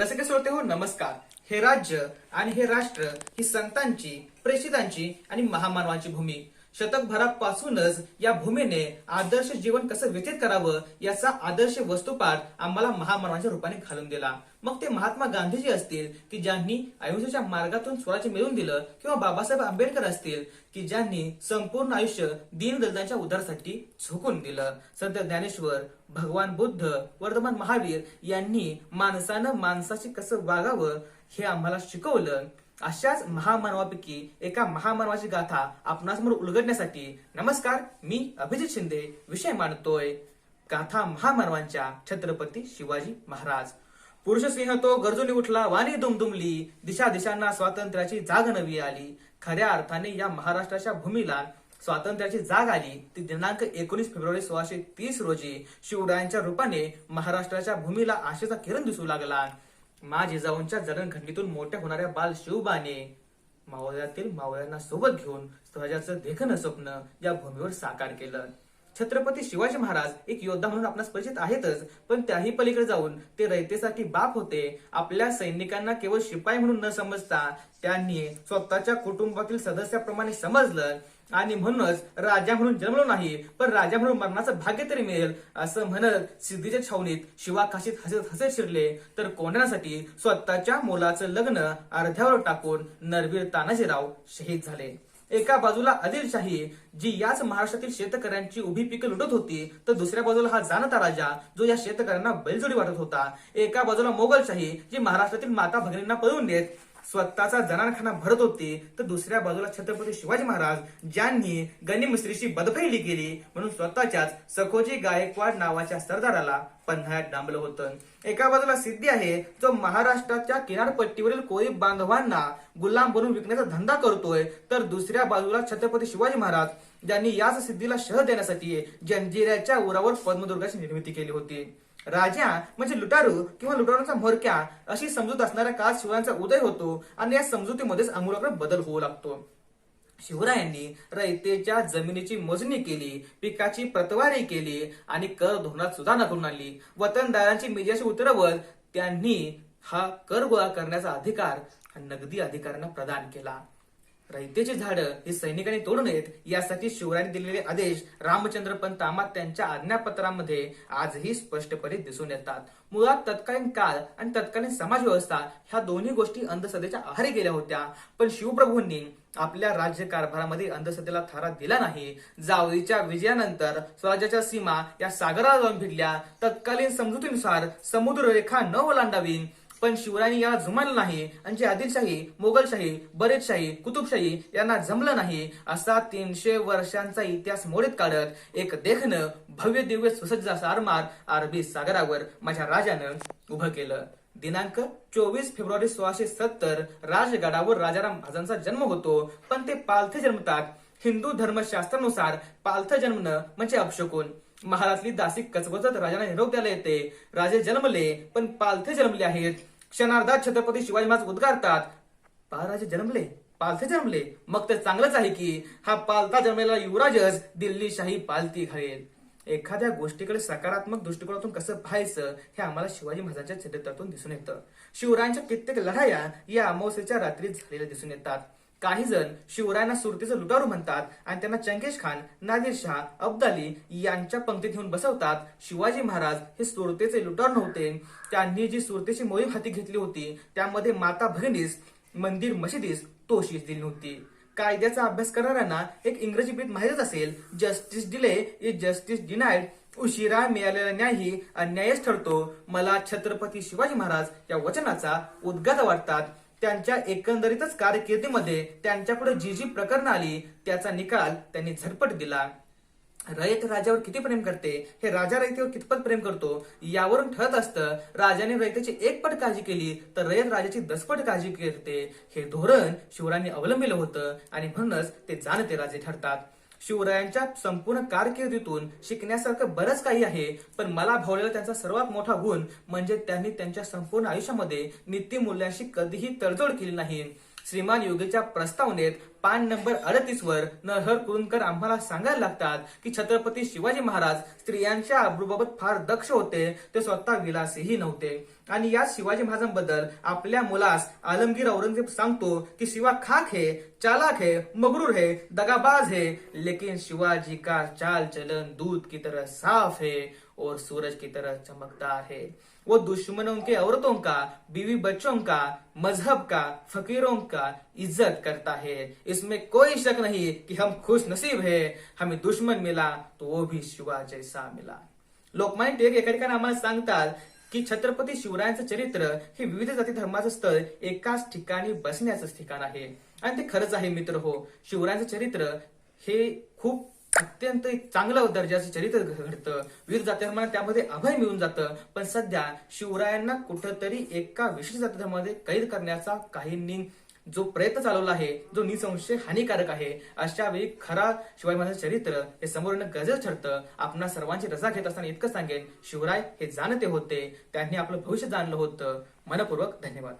तसे की श्रोते हो नमस्कार. हे राज्य आणि हे राष्ट्र ही संतांची प्रेषितांची आणि महामानवांची भूमी. शतकभरापासूनच या भूमीने आदर्श जीवन कसं व्यतीत करावं याचा आदर्श वस्तुपाठ आम्हाला महामानवांच्या रूपाने घालून दिला. मग ते महात्मा गांधीजी असतील की ज्यांनी अहिंसेच्या मार्गातून स्वराज्य मिळवून दिलं किंवा बाबासाहेब आंबेडकर असतील की ज्यांनी संपूर्ण आयुष्य दीनदलितांच्या उद्धारासाठी झोकून दिलं. संत ज्ञानेश्वर भगवान बुद्ध वर्धमान महावीर यांनी माणसानं माणसाशी कसं वागावं हे आम्हाला शिकवलं. अशाच महामानवापैकी एका महामानवाची गाथा आपणासमोर उलगडण्यासाठी नमस्कार मी अभिजित शिंदे विषय मांडतोय गाथा महामानवांच्या छत्रपती शिवाजी महाराज. पुरुष सिंह तो गरजूनी उठला वाणी दुमदुमली दिशा दिशांना स्वातंत्र्याची जाग नवी आली. खऱ्या अर्थाने या महाराष्ट्राच्या भूमीला स्वातंत्र्याची जाग आली. ती दिनांक एकोणीस फेब्रुवारी सोळाशे तीस रोजी शिवरायांच्या रूपाने महाराष्ट्राच्या भूमीला आशेचा किरण दिसू लागला. मा जिजाऊंच्या जडणघडणीतून मोठ्या होणाऱ्या बाल शिवबाने मावळ्यातील मावळ्यांना सोबत घेऊन स्वराज्याचं देखणं स्वप्न या भूमीवर साकार केलं. छत्रपती शिवाजी महाराज एक योद्धा म्हणून आपणास परिचित आहेतच पण त्याही पलीकडे जाऊन ते रयतेसाठी बाप होते. आपल्या सैनिकांना केवळ शिपाई म्हणून न समजता त्यांनी स्वतःच्या कुटुंबातील सदस्याप्रमाणे समजलं. आणि म्हणूनच राजा म्हणून जन्मलो नाही पण राजा म्हणून मरणाचं भाग्य तरी मिळेल असं म्हणत सिद्धीच्या छावणीत शिवा काशीत हसत हसत शिरले. तर कोंढण्यासाठी स्वतःच्या मुलाचं लग्न अर्ध्यावर टाकून नरवीर तानाजीराव शहीद झाले. एका बाजूला आदिलशाही जी याच महाराष्ट्रातील शेतकऱ्यांची उभी पिकं लुटत होती तर दुसऱ्या बाजूला हा जाणता राजा जो या शेतकऱ्यांना बैलजोडी वाटत होता. एका बाजूला मोगलशाही जी महाराष्ट्रातील माता भगिनींना पळवून देत स्वतःचा जनानखाना भरत होती तर दुसऱ्या बाजूला छत्रपती शिवाजी महाराज ज्यांनी गनिमिस्त्रीशी बदफैली केली म्हणून स्वतःच्याच सखोजी गायकवाड नावाच्या सरदाराला पन्हाळ्यात डांबलं होतं. एका बाजूला सिद्धी आहे जो महाराष्ट्राच्या किनारपट्टीवरील कोळी बांधवांना गुलाम बनवून विकण्याचा धंदा करतोय तर दुसऱ्या बाजूला छत्रपती शिवाजी महाराज ज्यांनी याच सिद्धीला शह देण्यासाठी जंजिऱ्याच्या उरावर पद्मदुर्गाची निर्मिती केली होती. राजा म्हणजे लुटारू किंवा लुटारूंचा म्होरक्या अशी समजूत असणाऱ्या काळात शिवरायांचा उदय होतो आणि या समजुतीमध्येच आमूलाग्र बदल होऊ लागतो. शिवरायांनी रयतेच्या जमिनीची मोजणी केली पिकाची प्रतवारी केली आणि कर धोरणात सुधारणा करून आणली. वतनदारांची मेजाशी उतरवत त्यांनी हा कर गोळा करण्याचा अधिकार हा नगदी अधिकाऱ्यांना प्रदान केला. रयतेची झाडं ही सैनिकांनी तोडू नयेत यासाठी शिवरायांनी दिलेले आदेश रामचंद्र पंत आम्हा त्यांच्या आज्ञापत्रामध्ये आजही स्पष्टपणे दिसून येतात. मुळात तत्कालीन काळ आणि तत्कालीन समाजव्यवस्था ह्या दोन्ही गोष्टी अंधश्रद्धेच्या आहारी गेल्या होत्या. पण शिवप्रभूंनी आपल्या राज्यकारभारामध्ये अंधश्रद्धेला थारा दिला नाही. जावळीच्या विजयानंतर स्वराज्याच्या सीमा या सागराला जाऊन भिडल्या तत्कालीन समजुतीनुसार समुद्र रेखा न ओलांडावी पण शिवरायांनी याला जुमानलं नाही आणि जे आदिलशाही मोगलशाही बरेचशाही कुतुबशाही यांना जमलं नाही असा तीनशे वर्षांचा इतिहास मोडीत काढत एक देखणं भव्य दिव्य सुसज्ज असा आरमार अरबी सागरावर माझ्या राजानं उभं केलं. दिनांक चोवीस फेब्रुवारी सोळाशे सत्तर राजगडावर राजाराम महाराजांचा जन्म होतो पण ते पालथे जन्मतात. हिंदू धर्मशास्त्रानुसार पालथ जन्मणं म्हणजे अपशकुन महालातली दासी कचवचत राजाला निरोप द्यायला येते. राजे जन्मले पण पालथे जन्मले आहेत. क्षणार्धात छत्रपती शिवाजी महाराज उद्गारतात. बाळराजे जन्मले पालथे जन्मले. मग तर चांगलंच आहे की हा पालथा जन्मलेला युवराजच दिल्ली शाही पालती घालेल. एखाद्या गोष्टीकडे सकारात्मक दृष्टिकोनातून कसं पाहायचं हे आम्हाला शिवाजी महाराजांच्या चरित्रातून दिसून येतं. शिवरायांच्या कित्येक लढाया या अमावस्येच्या रात्री झालेल्या दिसून येतात. काही जण शिवरायांना सुरतीचे लुटारू म्हणतात आणि त्यांना चंकेश खान नादिर शहा अब्दाली यांच्या पंक्तीत घेऊन बसवतात. शिवाजी महाराज हे सुरतेचे लुटार नव्हते. त्यांनी जी सुरतेची मोहीम हाती घेतली होती त्यामध्ये माता भगिनीस मंदिर मशिदीस तोशीस दिली होती कायद्याचा अभ्यास करणाऱ्यांना एक इंग्रजी पीठ माहितच असेल justice delay is justice denied उशिरा मिळालेला न्याय ही अन्यायच ठरतो. मला छत्रपती शिवाजी महाराज या वचनाचा उद्गात वाटतात. त्यांच्या एकंदरीतच कारकिर्दीमध्ये त्यांच्यापुढे जी जी प्रकरणं आली त्याचा निकाल त्यांनी झटपट दिला. रयत राजावर किती प्रेम करते हे राजा रयतेवर कितपत प्रेम करतो यावरून ठरत असतं राजाने रयतेची एक पट काळजी केली तर रयत राजाची दसपट काळजी करते. हे धोरण शिवरायांनी अवलंबिलं होतं आणि म्हणूनच ते जाणते राजे ठरतात. शिवरायांच्या संपूर्ण कारकिर्दीतून शिकण्यासारखं बरंच काही आहे पण मला भावलेला त्यांचा सर्वात मोठा गुण म्हणजे त्यांनी त्यांच्या संपूर्ण आयुष्यामध्ये नीतिमूल्यांशी कधीही तडजोड केली नाही. श्रीमान योगीच्या प्रस्तावनेत पान नंबर अडतीस वर नरहर कुरुंदकर आम्हाला सांगायला लागतात की छत्रपती शिवाजी महाराज स्त्रियांच्या आब्रूबाबत फार दक्ष होते ते स्वतः विलासीही नव्हते. आणि या शिवाजी महाराजांबद्दल आपल्या मुलास आलमगीर औरंगजेब सांगतो की शिवा खाक है चालाक है मगरूर है दगाबाज है लेकिन शिवाजी का चाल चलन दूध की तरह साफ है और सूरज की तरह चमकदार है। वो दुश्मनों के औरतों का बीवी बच्चों का मजहब का फकीरों का इज्जत करता है। इसमें कोई शक नहीं कि हम खुश नसीब है हमें दुश्मन मिला तो वो भी शिवा जैसा मिला। लोकमान्य टिळक एका ठिकाणी आम्हाला सांगतात की छत्रपती शिवरायांचं चरित्र हे विविध जाती धर्माचं स्थळ एकाच ठिकाणी बसण्याचं ठिकाण आहे. आणि ते खरंच आहे मित्र हो शिवरायांचं चरित्र हे खूप अत्यंत चांगलं दर्जाचं चरित्र घडतं. विविध जाती त्यामध्ये अभय मिळून जातं. पण सध्या शिवरायांना कुठंतरी एका विशिष्ट जातीधर्मामध्ये कैद करण्याचा काहींनी जो प्रयत्न चालवला आहे जो निसंशय हानिकारक आहे अशा वेळी खरा शिवाजी महाराज चरित्र हे समोर येणं गरजेचं ठरतं. आपणा सर्वांची रजा घेत असताना इतकं सांगेन शिवराय हे जाणते होते. त्यांनी आपलं भविष्य जाणलं होतं. मनपूर्वक धन्यवाद.